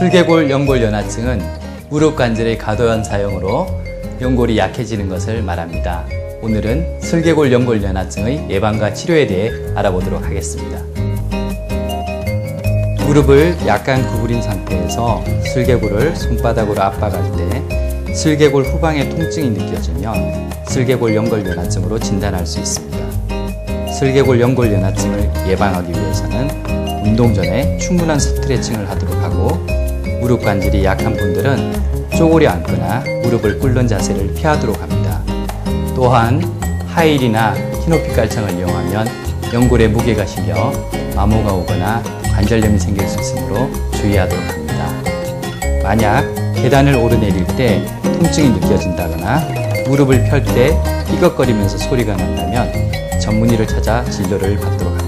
슬개골 연골 연화증은 무릎 관절의 과도한 사용으로 연골이 약해지는 것을 말합니다. 오늘은 슬개골 연골 연화증의 예방과 치료에 대해 알아보도록 하겠습니다. 무릎을 약간 구부린 상태에서 슬개골을 손바닥으로 압박할 때 슬개골 후방에 통증이 느껴지면 슬개골 연골 연화증으로 진단할 수 있습니다. 슬개골 연골 연화증을 예방하기 위해서는 운동 전에 충분한 스트레칭을 하도록 무릎 관절이 약한 분들은 쪼그려 앉거나 무릎을 꿇는 자세를 피하도록 합니다. 또한 하일이나 키높이 깔창을 이용하면 연골에 무게가 실려 마모가 오거나 관절염이 생길 수 있으므로 주의하도록 합니다. 만약 계단을 오르내릴 때 통증이 느껴진다거나 무릎을 펼 때 삐걱거리면서 소리가 난다면 전문의를 찾아 진료를 받도록 합니다.